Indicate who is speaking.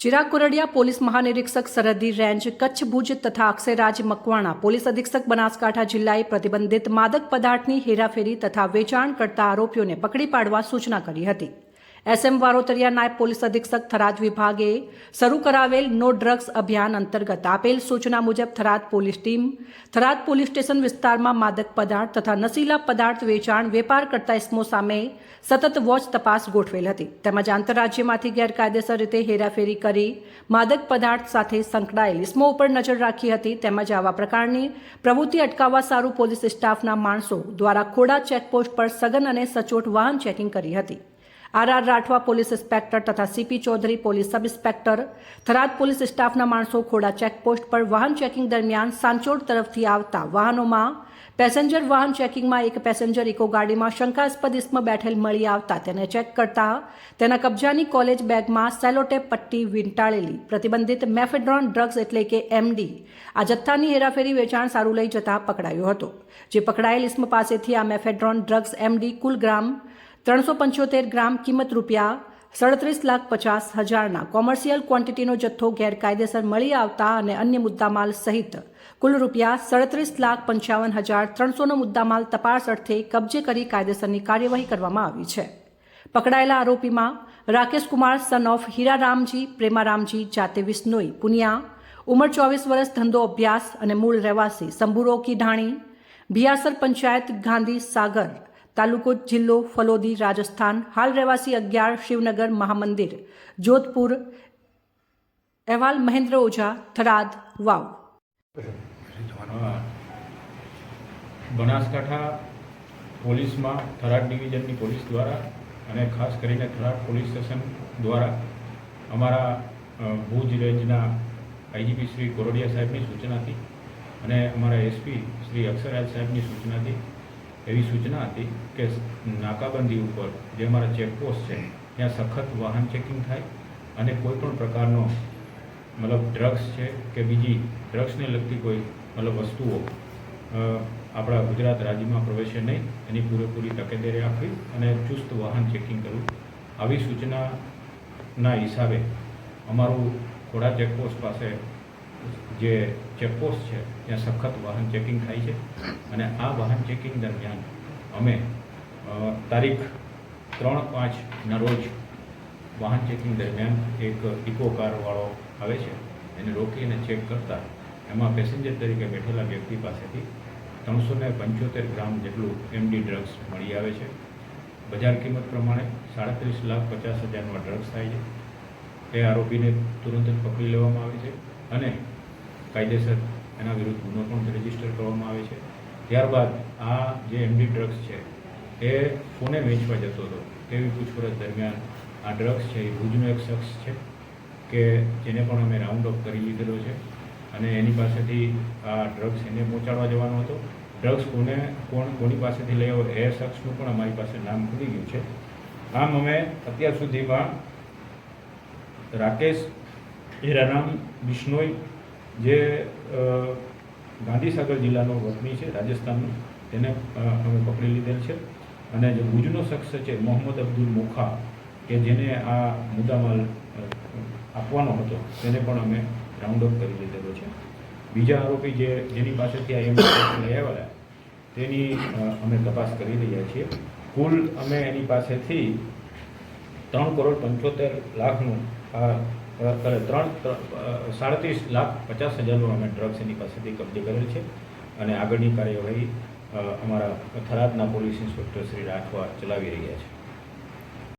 Speaker 1: Chirag Kordia police મહાનિરીક્ષક સરહદી range, Kutch Bhuj તથા Akshayraj Makwana police અધિક્ષક બનાસકાંઠા જિલ્લાએ પ્રતિબંધિત માદક પદાર્થની હેરાફેરી તથા વેચાણ કરતા આરોપીઓને પકડી પાડવા સૂચના કરી હતી. એસએમ વારોતરિયા નાયબ પોલીસ અધિક્ષક થરાદ વિભાગે શરૂ કરાવેલ નો ડ્રગ્સ અભિયાન અંતર્ગત આપેલ સૂચના મુજબ Tharad police team, Tharad police station વિસ્તારમાં માદક પદાર્થ તથા નશીલા પદાર્થ વેચાણ વેપાર કરતા ઇસમો સામે સતત વોચ તપાસ ગોઠવેલ હતી. તેમજ આંતરરાજ્યમાંથી ગેરકાયદેસર રીતે હેરાફેરી કરી માદક પદાર્થ સાથે સંકળાયેલ ઇસમો ઉપર નજર રાખી હતી. તેમજ આવા પ્રકારની પ્રવૃત્તિ અટકાવવા સારું પોલીસ સ્ટાફના માણસો દ્વારા ખોડા ચેકપોસ્ટ પર સઘન અને સચોટ વાહન ચેકિંગ કરી હતી. R R Rathwa police inspector તથા CP Chaudhary police sub inspector, Tharad police સ્ટાફના માણસો ખોડા ચેકપોસ્ટ પર વાહન ચેકિંગ દરમિયાન સાંચોડ તરફથી આવતા વાહનોમાં પેસેન્જર વાહન ચેકિંગમાં એક પેસેન્જર ઇકો ગાડીમાં શંકાસ્પદ ઇસમ બેઠેલ મળી આવતા તેને ચેક કરતા તેના કબજાની કોલેજ બેગમાં સેલોટેપ પટ્ટી વીંટાળેલી. પ્રતિબંધિત મેફેડ્રોન ડ્રગ્સ એટલે કે એમડી આ જથ્થાની હેરાફેરી વેચાણ સારું લઈ જતા પકડાયો હતો. જે પકડાયેલ ઇસમ પાસેથી આ મેફેડ્રોન ડ્રગ્સ એમડી કુલ ગ્રામ ત્રણસો પંચોતેર ગ્રામ કિંમત રૂપિયા સડત્રીસ લાખ પચાસ હજારના કોમર્શિયલ ક્વોન્ટિટીનો જથ્થો ગેરકાયદેસર મળી આવતા અને અન્ય મુદ્દામાલ સહિત કુલ રૂપિયા સડત્રીસ લાખ પંચાવન હજાર ત્રણસોનો મુદ્દામાલ તપાસ અર્થે કબજે કરી કાયદેસરની કાર્યવાહી કરવામાં આવી છે. પકડાયેલા આરોપીમાં રાકેશ કુમાર સન ઓફ હીરારામજી, પ્રેમારામજી, જાતે વિસ્નોઈ પુનિયા, ઉંમર ચોવીસ વર્ષ, ધંધો અભ્યાસ અને મૂળ રહેવાસી સંબુરો કી ભિયાસર પંચાયત ગાંધી સાગર તાલુકો જિલ્લો ફલોદી, રાજસ્થાન. હાલ રહેવાસી અગિયાર શિવનગર મહામંદિર. જોધપુર, અહેવાલ મહેન્દ્ર ઓઝા, થરાદ, વાવ.
Speaker 2: બનાસકાંઠા પોલીસમાં થરાદ ડિવિઝનની પોલીસ દ્વારા અને ખાસ કરીને થરાદ પોલીસ સ્ટેશન દ્વારા અમારા ભુજ રેન્જના આઈજીપી શ્રી કોરોડિયા સાહેબની સૂચનાથી અને અમારા એસપી શ્રી અક્ષરરાજ સાહેબની સૂચનાથી એવી સૂચના હતી કે નાકાબંધી ઉપર જે અમારા ચેકપોસ્ટ છે, ત્યાં સખત વાહન ચેકિંગ થાય અને કોઈ પણ પ્રકારનો મતલબ ડ્રગ્સ છે કે બીજી ડ્રગ્સને લગતી કોઈ મતલબ વસ્તુઓ આપણા ગુજરાત રાજ્યમાં પ્રવેશે નહીં, એની પૂરેપૂરી તકેદારી રાખવી અને ચુસ્ત વાહન ચેકિંગ કરવું. આવી સૂચનાના હિસાબે અમારું ખોડા ચેકપોસ્ટ પાસે જે ચેકપોસ્ટ છે, ત્યાં સખત વાહન ચેકિંગ થાય છે. અને આ વાહન ચેકિંગ દરમિયાન અમે તારીખ ત્રણ પાંચના રોજ વાહન ચેકિંગ દરમિયાન એક ઇકો કારવાળો આવે છે, એને રોકીને ચેક કરતા એમાં પેસેન્જર તરીકે બેઠેલા વ્યક્તિ પાસેથી ત્રણસો ને પંચોતેર ગ્રામ જેટલું એમડી ડ્રગ્સ મળી આવે છે. બજાર કિંમત પ્રમાણે સાડત્રીસ લાખ પચાસ હજારમાં ડ્રગ્સ થાય છે. એ આરોપીને તુરંત જ પકડી લેવામાં આવે છે. અને કાયદેસર એના વિરુદ્ધ ગુનો પણ રજિસ્ટર કરવામાં આવે છે. ત્યારબાદ આ જે એમડી ડ્રગ્સ છે, એ ફોને વેચવા જતો હતો. તેવી પૂછપરછ દરમિયાન આ ડ્રગ્સ છે, એ ભુજનો એક શખ્સ છે કે જેને પણ અમે રાઉન્ડ અપ કરી લીધેલો છે અને એની પાસેથી આ ડ્રગ્સ એને પહોંચાડવા જવાનો હતો. ડ્રગ્સ કોને, કોણ, કોની પાસેથી લઈ આવ્યો એ શખ્સનું પણ અમારી પાસે નામ ખુલી ગયું છે. આમ અમે અત્યાર સુધીમાં રાકેશ હીરારામ બિશ્નોઈ, જે ગાંધીસાગર જિલ્લાનો વતની છે, રાજસ્થાનનો, તેને અમે પકડી લીધેલ છે. અને જે ભુજનો શખ્સ છે, મોહમ્મદ અબ્દુલ મોખા, કે જેને આ મુદ્દામાલ આપવાનો હતો, તેને પણ અમે રાઉન્ડ અપ કરી લીધેલો છે. બીજા આરોપી જે, જેની પાસેથી આ એમ લઈ આવેલા, તેની અમે તપાસ કરી રહ્યા છીએ. કુલ અમે એની પાસેથી ત્રણ કરોડ પંચોતેર લાખનું આ ત્રણ સાડત્રીસ લાખ પચાસ હજારનું અમે ડ્રગ્સ એની પાસેથી કબજે કરેલ છે. અને આગળની કાર્યવાહી અમારા થરાદના પોલીસ ઇન્સ્પેક્ટર શ્રી રાઠવા ચલાવી રહ્યા છે.